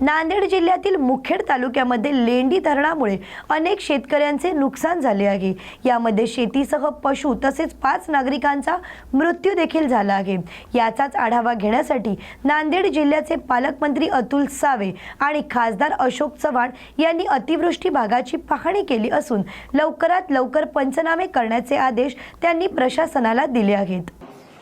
नांदेड जिल्ह्यातील मुखेड तालुक्यामध्ये लेंडी धरणामुळे अनेक शेतकऱ्यांचे नुकसान झाले आहे. यामध्ये शेतीसह पशु तसेच पाच नागरिकांचा मृत्यू देखील झाला आहे. याचाच आढावा घेण्यासाठी नांदेड जिल्ह्याचे पालकमंत्री अतुल सावे आणि खासदार अशोक चव्हाण यांनी अतिवृष्टी भागाची पाहणी केली असून लवकरात लवकर पंचनामे करण्याचे आदेश त्यांनी प्रशासनाला दिले आहेत.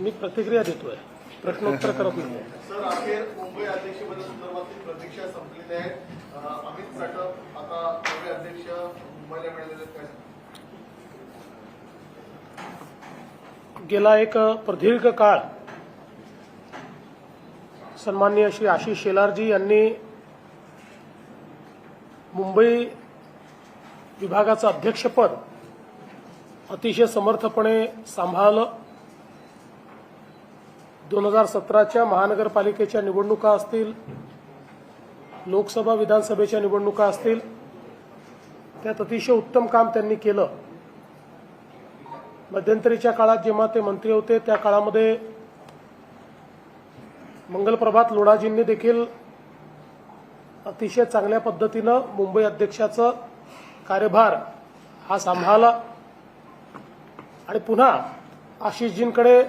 मी प्रतिक्रिया देतोय. प्रश्नोत्तर करत नाही प्रतीक्षा संपलेली आहे. अमित साटप आता नवे अध्यक्ष मुंबईला मिळालेले आहेत. काय गेला एक प्रदीर्घ काळ. सन्माननीय श्री आशिष शेलारजी यांनी मुंबई विभागाचं अध्यक्षपद अतिशय समर्थपणे सांभाळलं. दोन हजार सतराच्या महानगरपालिकेच्या निवडणुका असतील लोकसभा विधानसभेच्या निवडणुका असतील त्यात अतिशय उत्तम काम त्यांनी केलं. मध्यंतरीच्या काळात जेव्हा ते मंत्री होते त्या काळामध्ये मंगलप्रभात लोढाजींनी देखील अतिशय चांगल्या पद्धतीनं मुंबई अध्यक्षाचं कार्यभार हा सांभाळला. आणि पुन्हा आशिषजींकडे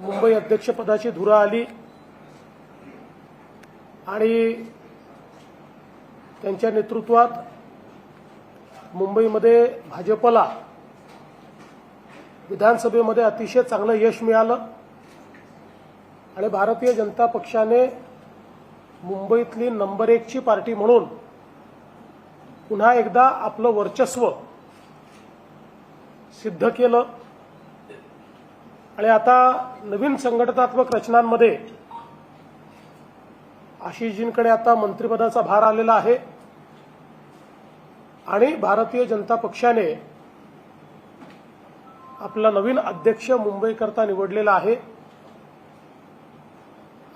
मुंबई अध्यक्षपदाची धुरा आली. आणि त्यांच्या नेतृत्वात मुंबईमध्ये भाजपला विधानसभेमध्ये अतिशय चांगलं यश मिळालं. आणि भारतीय जनता पक्षाने मुंबईतली नंबर एकची पार्टी म्हणून पुन्हा एकदा आपलं वर्चस्व सिद्ध केलं. आणि आता नवीन संघटनात्मक रचनांमध्ये आशिषजींकडे आता मंत्रिपदाचा भार आलेला आहे. आणि भारतीय जनता पक्षाने आपला नवीन अध्यक्ष मुंबईकरता निवडलेला आहे.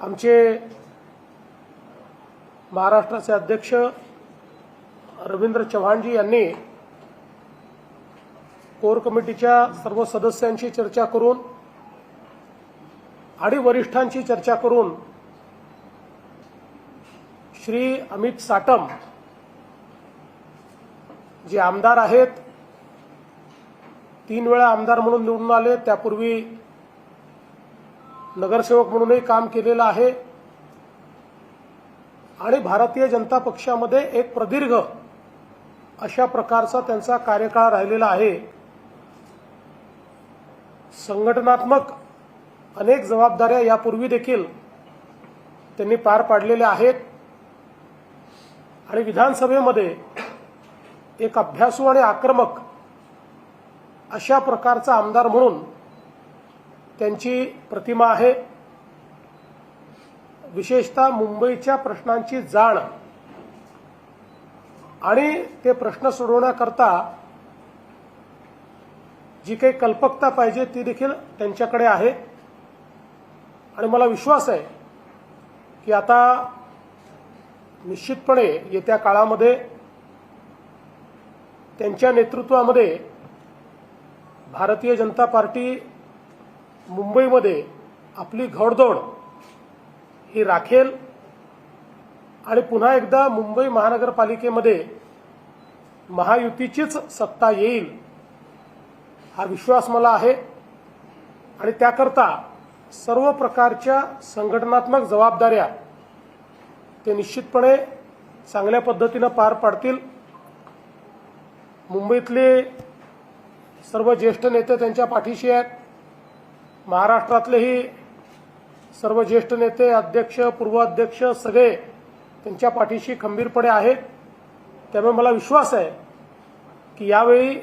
आमचे महाराष्ट्राचे अध्यक्ष रवींद्र चव्हाणजी यांनी कोर कमिटीच्या सर्व सदस्यांशी चर्चा करून आणि वरिष्ठांची चर्चा करून श्री अमित साटम जे आमदार आहेत तीन वेळा आमदार म्हणून निवडून आले त्यापूर्वी नगरसेवक म्हणूनही काम केलेलं आहे. आणि भारतीय जनता पक्षामध्ये एक प्रदीर्घ अशा प्रकारचा त्यांचा कार्यकाळ राहिलेला आहे. संघटनात्मक अनेक जबाबदाऱ्या यापूर्वी देखील त्यांनी पार पाडलेल्या आहेत. आणि विधानसभेमध्ये एक अभ्यासू आणि आक्रमक अशा प्रकारचा आमदार म्हणून त्यांची प्रतिमा आहे. विशेषतः मुंबईच्या प्रश्नांची जाण आणि ते प्रश्न सोडवण्याकरता जी काही कल्पकता पाहिजे ती देखील त्यांच्याकडे आहे. आणि मला विश्वास आहे की आता निश्चितपणे येत्या काळामध्ये त्यांच्या नेतृत्वामध्ये भारतीय जनता पार्टी मुंबईमध्ये आपली घोडदौड ही राखेल आणि पुन्हा एकदा मुंबई महानगरपालिकेमध्ये महायुतीचीच सत्ता येईल हा विश्वास मला आहे. आणि त्याकरता सर्व प्रकारच्या संघटनात्मक जबाबदाऱ्या ते निश्चितपणे चांगल्या पद्धतीनं पार पाडतील. मुंबईतले सर्व ज्येष्ठ नेते त्यांच्या पाठीशी आहेत. महाराष्ट्रातलेही सर्व ज्येष्ठ नेते अध्यक्ष पूर्वाध्यक्ष सगळे त्यांच्या पाठीशी खंबीरपणे आहेत. त्यामुळे मला विश्वास आहे की यावेळी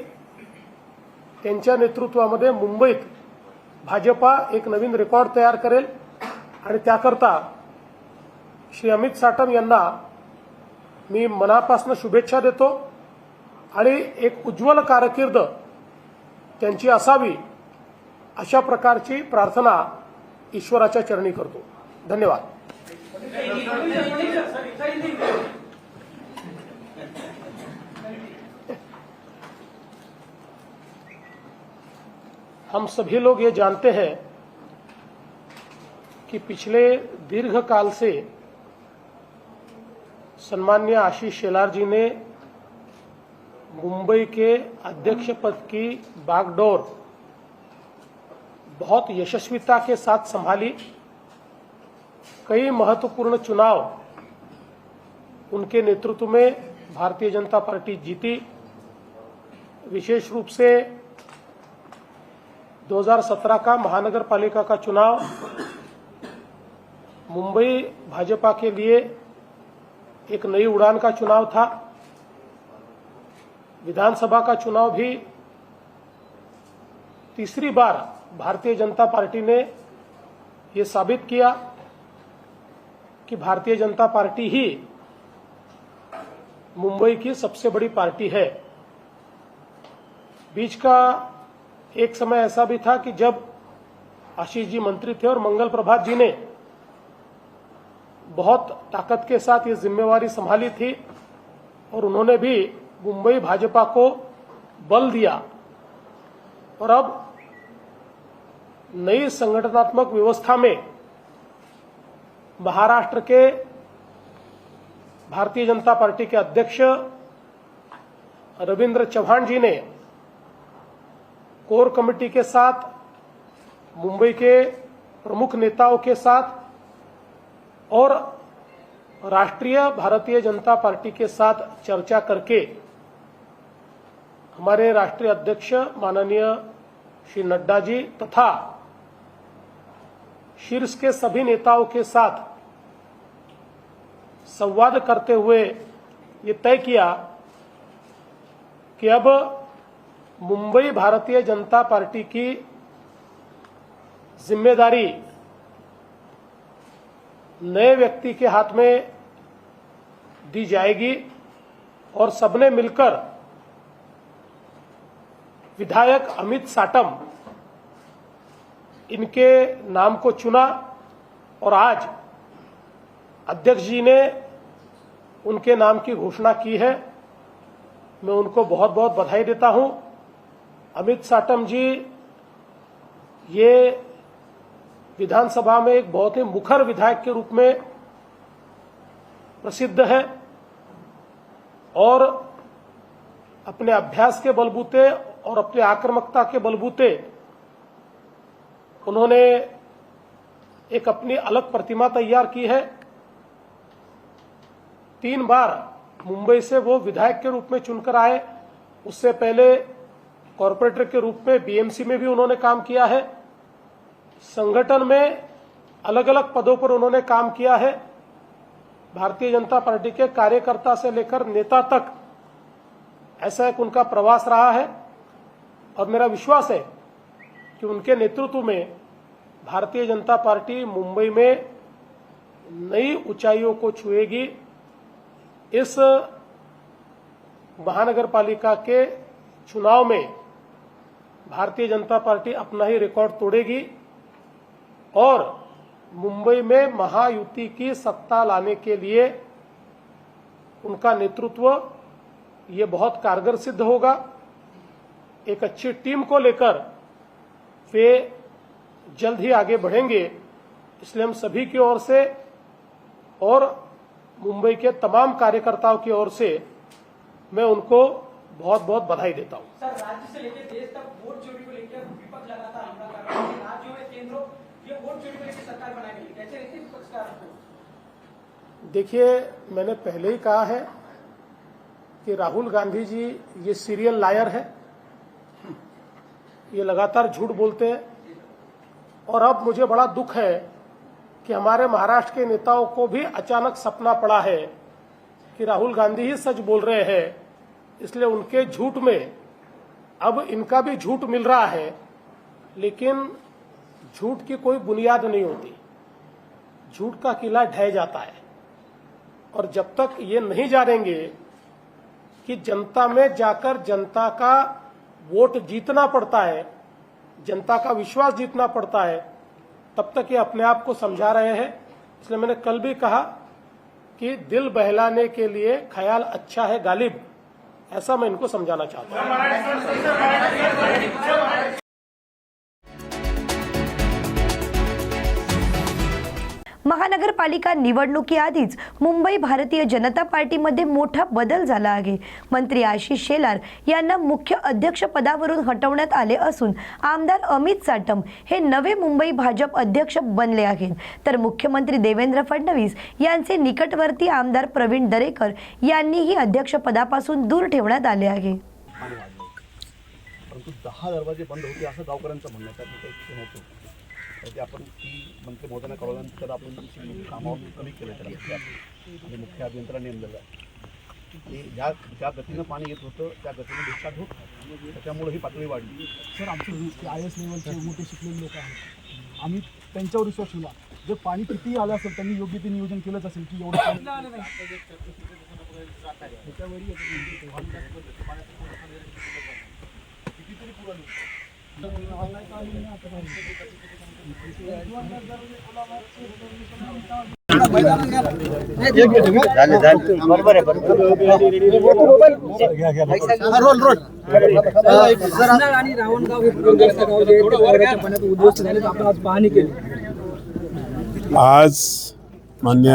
त्यांच्या नेतृत्वामध्ये मुंबईत भाजपा एक नवीन रेकॉर्ड तयार करेल आणि त्याकरता श्री अमित साटम यांना मी मनापासून शुभेच्छा देतो आणि एक उज्ज्वल कारकीर्द त्यांची असावी अशा प्रकारची प्रार्थना ईश्वराच्या चरणी करतो. धन्यवाद. हम सभी लोग ये जानते हैं कि पिछले दीर्घ काल से सम्मान्य आशीष शेलार जी ने मुंबई के अध्यक्ष पद की बागडोर बहुत यशस्विता के साथ संभाली। कई महत्वपूर्ण चुनाव उनके नेतृत्व में भारतीय जनता पार्टी जीती। विशेष रूप से 2017 का महानगर पालिका का चुनाव, मुंबई भाजपा के लिए एक नई उड़ान का चुनाव था। विधानसभा का चुनाव भी तीसरी बार भारतीय जनता पार्टी ने ये साबित किया कि भारतीय जनता पार्टी ही मुंबई की सबसे बड़ी पार्टी है। बीच का एक समय ऐसा भी था कि जब आशीष जी मंत्री थे और मंगल प्रभात जी ने बहुत ताकत के साथ ये जिम्मेवारी संभाली थी और उन्होंने भी मुंबई भाजपा को बल दिया। और अब नई संगठनात्मक व्यवस्था में महाराष्ट्र के भारतीय जनता पार्टी के अध्यक्ष रविंद्र चौहान जी ने कोर कमेटी के साथ, मुंबई के प्रमुख नेताओं के साथ और राष्ट्रीय भारतीय जनता पार्टी के साथ चर्चा करके हमारे राष्ट्रीय अध्यक्ष माननीय श्री नड्डा जी तथा शीर्ष के सभी नेताओं के साथ संवाद करते हुए ये तय किया कि अब मुंबई भारतीय जनता पार्टी की ज़िम्मेदारी नए व्यक्ति के हाथ में दी जाएगी और सबने मिलकर विधायक अमित साटम इनके नाम को चुना और आज अध्यक्ष जी ने उनके नाम की घोषणा की है। मैं उनको बहुत बहुत बधाई देता हूँ। अमित साटम जी, ये विधानसभा में एक बहुत ही मुखर विधायक के रूप में प्रसिद्ध है और अपने अभ्यास के बलबूते और अपने आक्रामकता के बलबूते उन्होंने एक अपनी अलग प्रतिमा तैयार की है। तीन बार मुंबई से वो विधायक के रूप में चुनकर आए। उससे पहले कॉरपोरेटर के रूप में बीएमसी में भी उन्होंने काम किया है। संगठन में अलग अलग पदों पर उन्होंने काम किया है। भारतीय जनता पार्टी के कार्यकर्ता से लेकर नेता तक ऐसा एक उनका प्रवास रहा है और मेरा विश्वास है कि उनके नेतृत्व में भारतीय जनता पार्टी मुंबई में नई ऊंचाइयों को छुएगी। इस महानगर पालिका के चुनाव में भारतीय जनता पार्टी अपना ही रिकॉर्ड तोड़ेगी। और मुंबई में महायुति की सत्ता लाने के लिए उनका नेतृत्व, ये बहुत कारगर सिद्ध होगा। एक अच्छी टीम को लेकर वे जल्द ही आगे बढ़ेंगे, इसलिए हम सभी की ओर से और मुंबई के तमाम कार्यकर्ताओं की ओर से मैं उनको बहुत बहुत बधाई देता हूँ। सर, राज्य से लेकर देश तक वोट चोरी को लेकर विपक्ष लगातार हमला कर रहा है। राज्यों में केंद्रों ये वोट सरकार कैसे देखिए, मैंने पहले ही कहा है कि राहुल गांधी जी, ये सीरियल लायर है। ये लगातार झूठ बोलते हैं। और अब मुझे बड़ा दुख है कि हमारे महाराष्ट्र के नेताओं को भी अचानक सपना पड़ा है कि राहुल गांधी ही सच बोल रहे हैं। इसलिए उनके झूठ में अब इनका भी झूठ मिल रहा है। लेकिन झूठ की कोई बुनियाद नहीं होती। झूठ का किला ढह जाता है। और जब तक ये नहीं जानेंगे कि जनता में जाकर जनता का वोट जीतना पड़ता है, जनता का विश्वास जीतना पड़ता है, तब तक ये अपने आप को समझा रहे हैं। इसलिए मैंने कल भी कहा कि दिल बहलाने के लिए ख्याल अच्छा है, गालिब। ऐसा मैं इनको समझाना चाहता हूँ। महानगरपालिका निवडणुकीआधीच मुंबई भारतीय जनता पार्टीमध्ये मोठा बदल झाला आहे. मंत्री आशिष शेलार यांना मुख्य अध्यक्षपदावरून हटवण्यात आले असून आमदार अमित साटम हे नवे मुंबई भाजप अध्यक्ष बनले आहेत. तर मुख्यमंत्री देवेंद्र फडणवीस यांचे निकटवर्ती आमदार प्रवीण दरेकर यांनीही अध्यक्षपदापासून दूर ठेवण्यात आले आहे. परंतु दहा दरवाजे बंद होते असं गावकऱ्यांचं म्हणणं त्यात काही नव्हतं तर ते आपण ती मंत्री महोदयांना कळवल्यानंतर आपण तुमची कामं कमी केलं त्याला. मुख्य आणि मुख्य अभियंत्रा नेमलेलं आहे. ज्या ज्या गतीनं पाणी येत होतं त्या गतीनं डिस्चार्ज होत. त्याच्यामुळे ही पातळी वाढली. सर आमचे आय एस लेवलचे मोठे शिकलेले लोक आहेत आम्ही त्यांच्यावर विश्वास ठेवला. जर पाणी कितीही आलं असेल त्यांनी योग्य ते नियोजन केलंच असेल की एवढं पाणी हे पाण्यात उद्ध्वस्त झाले आपण पाहणी केली. आज मान्य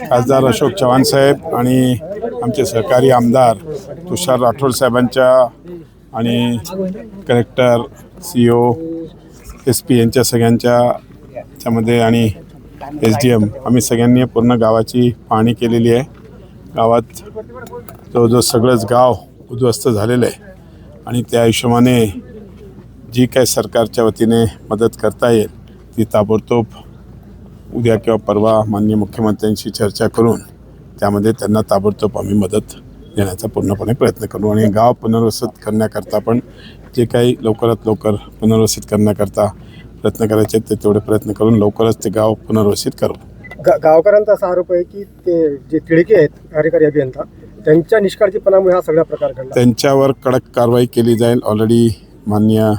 खासदार अशोक चव्हाण साहेब आणि आमचे सहकारी आमदार तुषार राठोड साहेबांच्या आणि collector C O S P यांच्या सगळ्यांच्या त्यामध्ये आणि एस डी एम आम्ही सगळ्यांनी पूर्ण गावाची पाहणी केलेली आहे. गावात जवळजवळ सगळंच गाव उद्ध्वस्त झालेलं आहे. आणि त्या हिशोबाने जी काय सरकारच्या वतीने मदत करता येईल ती ताबडतोब उद्या किंवा परवा माननीय मुख्यमंत्र्यांशी चर्चा करून त्यामध्ये त्यांना ताबडतोब आम्ही मदत देण्याचा पूर्णपणे प्रयत्न करू. आणि गाव पुनर्वसित करण्याकरता पण जे काही लवकरात लवकर पुनर्वसित करण्याकरता प्रयत्न करायचे ते तेवढे प्रयत्न करून लवकरच ते गाव पुनर्वसित करू. गा गावकऱ्यांचा असा आरोप आहे की ते जे तिडके आहेत कार्यकारी अभियंता त्यांच्या निष्काळजीपणामुळे हा सगळा प्रकार घडला. त्यांच्यावर कडक कारवाई केली जाईल. ऑलरेडी मान्य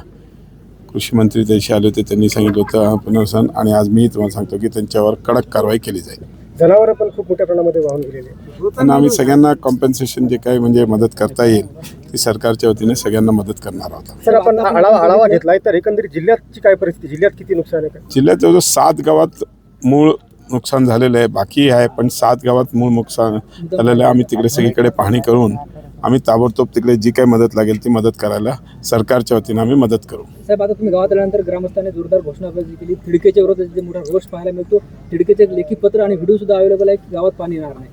कृषी मंत्री त्याशी आले होते त्यांनी सांगितलं होतं पुनर्वसन. आणि आज मी तुम्हाला सांगतो की त्यांच्यावर कडक कारवाई केली जाईल. जनावरं पण खूप मोठ्या प्रमाणामध्ये वाहून गेलेली आहेत. त्यांना आम्ही सगळ्यांना कॉम्पेन्सेशन जे काही म्हणजे मदत करता येईल ती सरकारच्या वतीने सगळ्यांना मदत करणार आहोत सर आपण आढावा आढावा घेतलाय तर एकंदरीत जिल्ह्याची काय परिस्थिती? जिल्ह्यात किती नुकसान आहे? काय जिल्ह्यात जवळजवळ सात गावात मूळ नुकसान झालेलं आहे बाकी आहे पण सात गावात मूळ नुकसान झालेलं आहे. आम्ही तिकडे सगळीकडे पाहणी करून आम्ही ताबडतोब तिकडे जी काही मदत लागेल ती मदत करायला सरकारच्या वतीने आम्ही मदत करू. साहेब आता तुम्ही गावात आल्यानंतर ग्रामस्थांनी जोरदार घोषणाबाजी केली तिडकेच्या विरोधात जे मोठा रोष पाहायला मिळतो तिडकेचे लेखी पत्र आणि व्हिडिओ सुद्धा अवेलेबल आहे की गावात पाणी येणार नाही.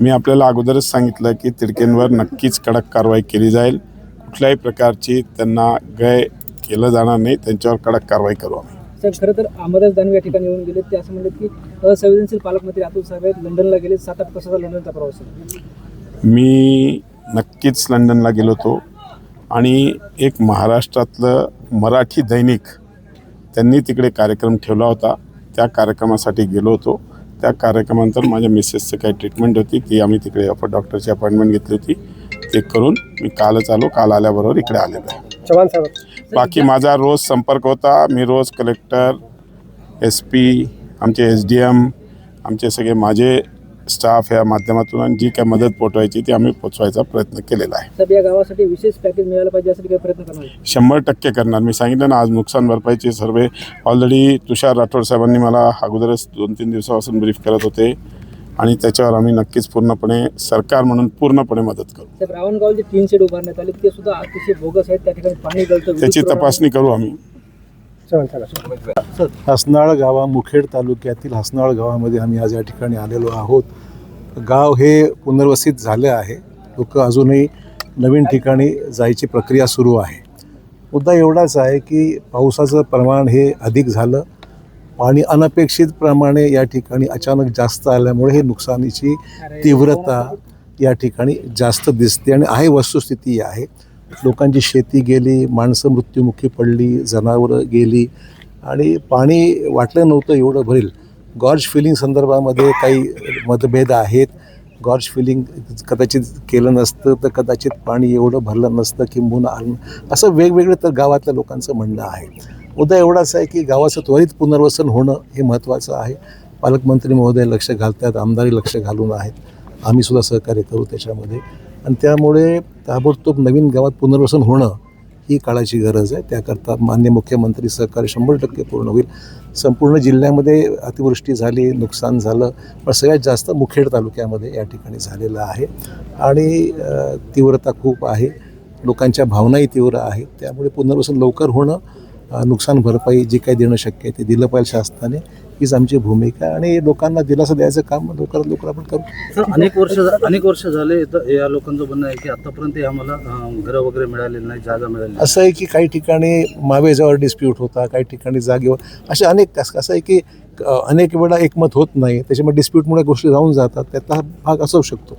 मी आपल्याला अगोदरच सांगितलं की तिडकेंवर नक्कीच कडक कारवाई केली जाईल. कुठल्याही प्रकारची त्यांना गय केलं जाणार नाही त्यांच्यावर कडक कारवाई करू आम्ही. साहेब खरं तर अहमदास दानवे या ठिकाणी येऊन गेले ते असं म्हणले की असंवेदनशील पालकमंत्री अतुल साहेब लंडनला गेले सात आठ तासाचा लंडनचा प्रवास आहे. मी नक्कीच लंडनला गेलो होतो. आणि एक महाराष्ट्रातलं मराठी दैनिक त्यांनी तिकडे कार्यक्रम ठेवला होता. त्या कार्यक्रमासाठी गेलो होतो. त्या कार्यक्रमानंतर माझ्या मिसेसचं काही ट्रीटमेंट होती. ती आम्ही तिकडे अपॉ डॉक्टरची अपॉइंटमेंट घेतली होती. ते करून मी कालच आलो. काल आल्याबरोबर इकडे आलेलो आहे. चव्हाण साहेब. बाकी माझा रोज संपर्क होता. मी रोज कलेक्टर एस पी आमचे एस डी एम आमचे सगळे माझे स्टाफ या माध्यमातून आणि जी काय मदत पोचवायची ती आम्ही पोचवायचा प्रयत्न केलेला आहे. या गावासाठी विशेष पॅकेज मिळालं पाहिजे काही प्रयत्न करणार? शंभर टक्के करणार. मी सांगितलं ना आज नुकसान भरपाईचे सर्वे ऑलरेडी तुषार राठोड साहेबांनी मला अगोदरच दोन तीन दिवसापासून ब्रीफ करत होते आणि त्याच्यावर आम्ही नक्कीच पूर्णपणे सरकार म्हणून पूर्णपणे मदत करू. रावणगाव जे तीन शेड उभारण्यात आले ते सुद्धा अतिशय बोगस आहेत. त्या ठिकाणी पाणी त्याची तपासणी करू आम्ही. हसनाळ गावा मुखेड तालुक्यातील हसनाळ गावामध्ये आम्ही आज या ठिकाणी आलेलो आहोत. गाव हे पुनर्वसित झालं आहे. लोक अजूनही नवीन ठिकाणी जायची प्रक्रिया सुरू आहे. मुद्दा एवढाच आहे की पावसाचं प्रमाण हे अधिक झालं. पाणी अनपेक्षितप्रमाणे या ठिकाणी अचानक जास्त आल्यामुळे हे नुकसानीची तीव्रता या ठिकाणी जास्त दिसते आणि आहे वस्तुस्थिती आहे. लोकांची शेती गेली माणसं मृत्युमुखी पडली जनावरं गेली आणि पाणी वाटलं नव्हतं एवढं भरेल. गॉर्ज फिलिंग संदर्भामध्ये काही मतभेद आहेत. गॉर्ज फिलिंग कदाचित केलं नसतं तर कदाचित पाणी एवढं भरलं नसतं किंबहुना आलं असं वेगवेगळं तर गावातल्या लोकांचं म्हणणं आहे. मुद्दा एवढाच आहे की गावाचं त्वरित पुनर्वसन होणं हे महत्त्वाचं आहे. पालकमंत्री महोदय लक्ष घालतात आमदारी लक्ष घालून आहेत. आम्हीसुद्धा सहकार्य करू त्याच्यामध्ये. आणि त्यामुळे ताबडतोब नवीन गावात पुनर्वसन होणं ही काळाची गरज आहे. त्याकरता मान्य मुख्यमंत्री सहकार्य शंभर टक्के पूर्ण होईल. संपूर्ण जिल्ह्यामध्ये अतिवृष्टी झाली नुकसान झालं पण सगळ्यात जास्त मुखेड तालुक्यामध्ये या ठिकाणी झालेलं आहे. आणि तीव्रता खूप आहे. लोकांच्या भावनाही तीव्र आहेत. त्यामुळे पुनर्वसन लवकर होणं नुकसान भरपाई जी काही देणं शक्य आहे ते दिलं पाहिजे शासनाने. हीच आमची भूमिका आणि लोकांना दिलासा द्यायचं काम लवकरात लवकर आपण करू. सर अनेक वर्ष अनेक वर्ष झाले तर या लोकांचं म्हणणं आहे की आतापर्यंत हे आम्हाला घरं वगैरे मिळालेली नाही जागा मिळाली नाही. असं आहे की काही ठिकाणी मावेजावर डिस्प्यूट होता काही ठिकाणी जागेवर असे अनेक असं असं आहे की अनेक वेळा एकमत होत नाही. त्याच्यामुळे डिस्प्यूटमुळे गोष्टी राहून जातात. त्यातला हा भाग असू शकतो.